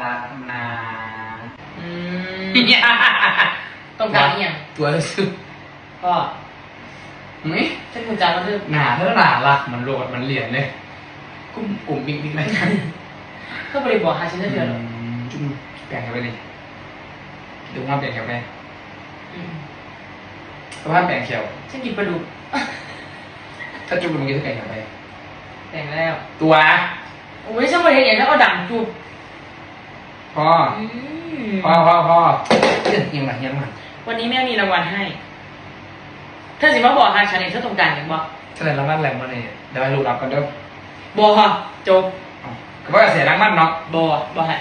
รักนาอืมต้องการอหย่างตัวสุดก็ไหมฉันคุณจักมันคือหนาเท่าหนารักมันโหลดมันเหรียญเลยกุ้มกลุ่มบิ๊กบิ๊กเลยก็บริบอกหาฉันได้เดือนหรอจุ่มแปลงเข้าไปเลยดูว่าแปลงเข้าไปอืมสภาพแปลงเขียวฉันกินปลาดุกถ้าจุ่มมันก็จะแปลงเข้าไปแต่งแล้ว ตัวโอ้ยฉันบริเห็นอย่างนั้นเอาดังจูบ พ่ออืมพ่อพ่อพ่อเรื่องยังไงยังไงวันนี้แม่มีรางวัลให้ เธอสิมาบอกหาฉันเองเธอต้องการอย่างบอกเฉลยรางวัลอะไรมาเนี่ยเดี๋ยวให้ลูกรับกันเด้อบอกจบเอาก็ว่าเสียรางวัลเนาะบอกบอกให้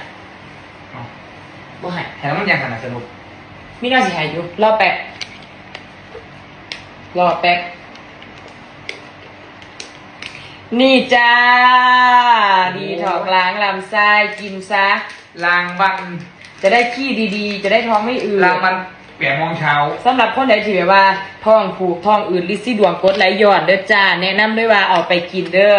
เอาบอกให้แถมมันยังขนาดสนุกมีน่าสิหายอยู่รอแป๊บรอแป๊บ นี่จ้า ดีถอกล้างลำไส้กินซะ รางวัลจะได้ขี้ดีๆ จะได้ท้องไม่อืดรางวัลแปดโมงเช้า สำหรับคนใดที่แบบว่าท้องผูกท้องอืดลิซซี่ดวงกดไหลย้อนเด้อจ้า แนะนำด้วยว่าเอาไปกินเด้อ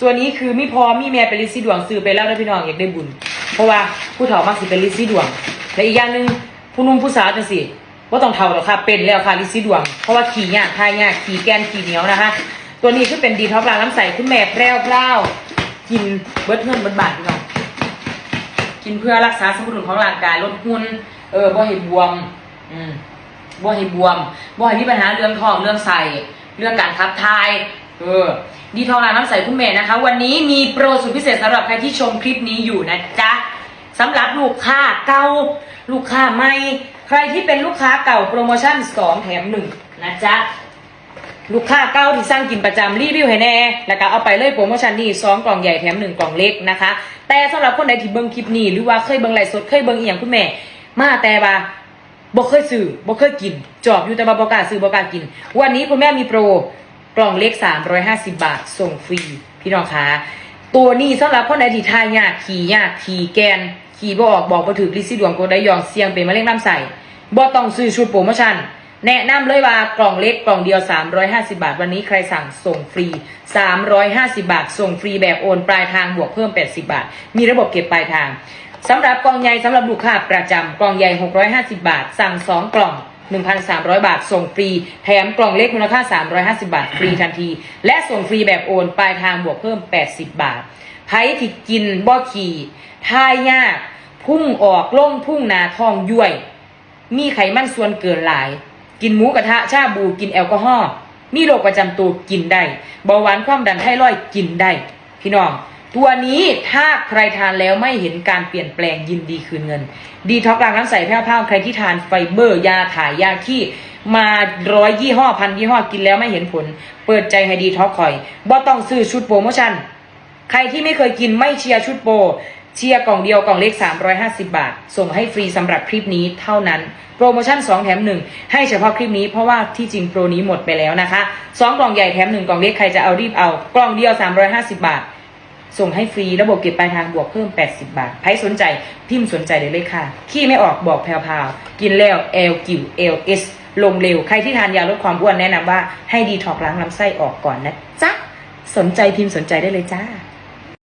ตัวนี้คือมีพอมีแม่เป็นลิซซี่ดวงซื้อไปแล้วนะพี่น้องอยากได้บุญ เพราะว่าผู้เฒ่ามากสิเป็นลิซซี่ดวง และอีกอย่างหนึ่งผู้หนุ่มผู้สาวจังสิว่าต้องเฒ่าหรอกค่ะเป็นแล้วค่ะลิซซี่ดวง เพราะว่าขี่ยากทายยากขี่แกนขี่เหนียวนะคะ ตัวนี้คือเป็นดีท็อกซ์ล้างน้ำใสคุณแม่แพร่วพร่าวกินเบิดเงินเบิดบาทพี่น้องกินเพื่อรักษาสมดุลของร่างกายลดหุ่นเออบ่ให้บวม อืมบ่ให้บวมบ่ให้มีปัญหาเรื่องท้องเรื่องใส่เรื่องการขับถ่าย เออ ดีทองล้างน้ำใสคุณแม่นะคะ วันนี้มีโปรสุดพิเศษสำหรับใครที่ชมคลิปนี้อยู่นะจ๊ะสำหรับลูกค้าเก่าลูกค้าใหม่ ใครที่เป็นลูกค้าเก่าโปรโมชั่น 2 แถม 1 นะจ๊ะ ลูกค้าเก้าที่สร้างกินประจำรีวิวให้แน่แล้วก็เอาไปเลยโปรโมชั่นนี้สองกล่องใหญ่แถมหนึ่งกล่องเล็กนะคะ แต่สำหรับคนใดที่เบิ่งคลิปนี้หรือว่าเคยเบิ่งไลฟ์สดเคยเบิ่งอีหยังคุณแม่ มาแต่ว่าบ่เคยซื้อบ่เคยกิน จอบอยู่แต่ว่บ่กล้าซื้อบ่กล้ากิน วันนี้คุณแม่มีโปรกล่องเล็ก 350 บาท ส่งฟรี พี่น้องคะตัวนี้สำหรับคนใดที่ทายยากขี่ยากขี่แกน ขี่บ่ออกบอกบ่ถือลิซี่ดวงกดได้ยองเสียงเป็นมะเร็งลำไส้บ่ต้องซื้อชุดโปรโมชั่น แนะนำเลยว่ากล่องเล็กกล่องเดียว 350 บาท วันนี้ใครสั่งส่งฟรี 350 บาท ส่งฟรีแบบโอนปลายทางบวกเพิ่ม 80 บาท มีระบบเก็บปลายทางสำหรับกล่องใหญ่สำหรับลูกค้าประจำกล่องใหญ่ 650 บาท สั่ง 2 กล่อง 1,300 บาท ส่งฟรี แถมกล่องเล็กมูลค่า 350 บาท ฟรีทันที และส่งฟรีแบบโอนปลายทางบวกเพิ่ม 80 บาทไผที่กินบ่ขี่ทายยาก พุ่งออกล่งพุ่งนาทองย้วย มีไขมันส่วนเกินหลาย กินหมูกระทะชาบูกินแอลกอฮอล์มีโรคประจำตัวกินได้เบาหวานความดันไทรอยกินได้พี่น้อง ตัวนี้ถ้าใครทานแล้วไม่เห็นการเปลี่ยนแปลงยินดีคืนเงิน ดีท็อกล้างน้ำใสแพ้วๆใครที่ทานไฟเบอร์ยาถ่ายยาขี้มาร้อยยี่ห้อพันยี่ห้อกินแล้วไม่เห็นผล เปิดใจให้ดีท็อกคอยบ่ต้องซื้อชุดโปรโมชั่นใครที่ไม่เคยกินไม่เชียร์ชุดโปร เชียร์กล่องเดียวกล่องเล็ก 350 บาท ส่งให้ฟรีสำหรับคลิปนี้เท่านั้น โปรโมชั่น 2 แถม 1 ให้เฉพาะคลิปนี้เพราะว่าที่จริงโปรนี้หมดไปแล้วนะคะ 2 กล่องใหญ่แถม 1 กล่องเล็กใครจะเอารีบเอา กล่องเดียว 350 บาท ส่งให้ฟรีระบบเก็บปลายทางบวกเพิ่ม 80 บาทใครสนใจพิมพ์สนใจได้เลยค่ะ ขี้ไม่ออกบอกแพรวๆกินแล้วเอลกิวเอลเอสลงเร็วใครที่ทานยาลดความอ้วนแนะนำว่าให้ดีท็อกล้างลำไส้ออกก่อนนะจ๊ะสนใจพิมพ์สนใจได้เลยจ้า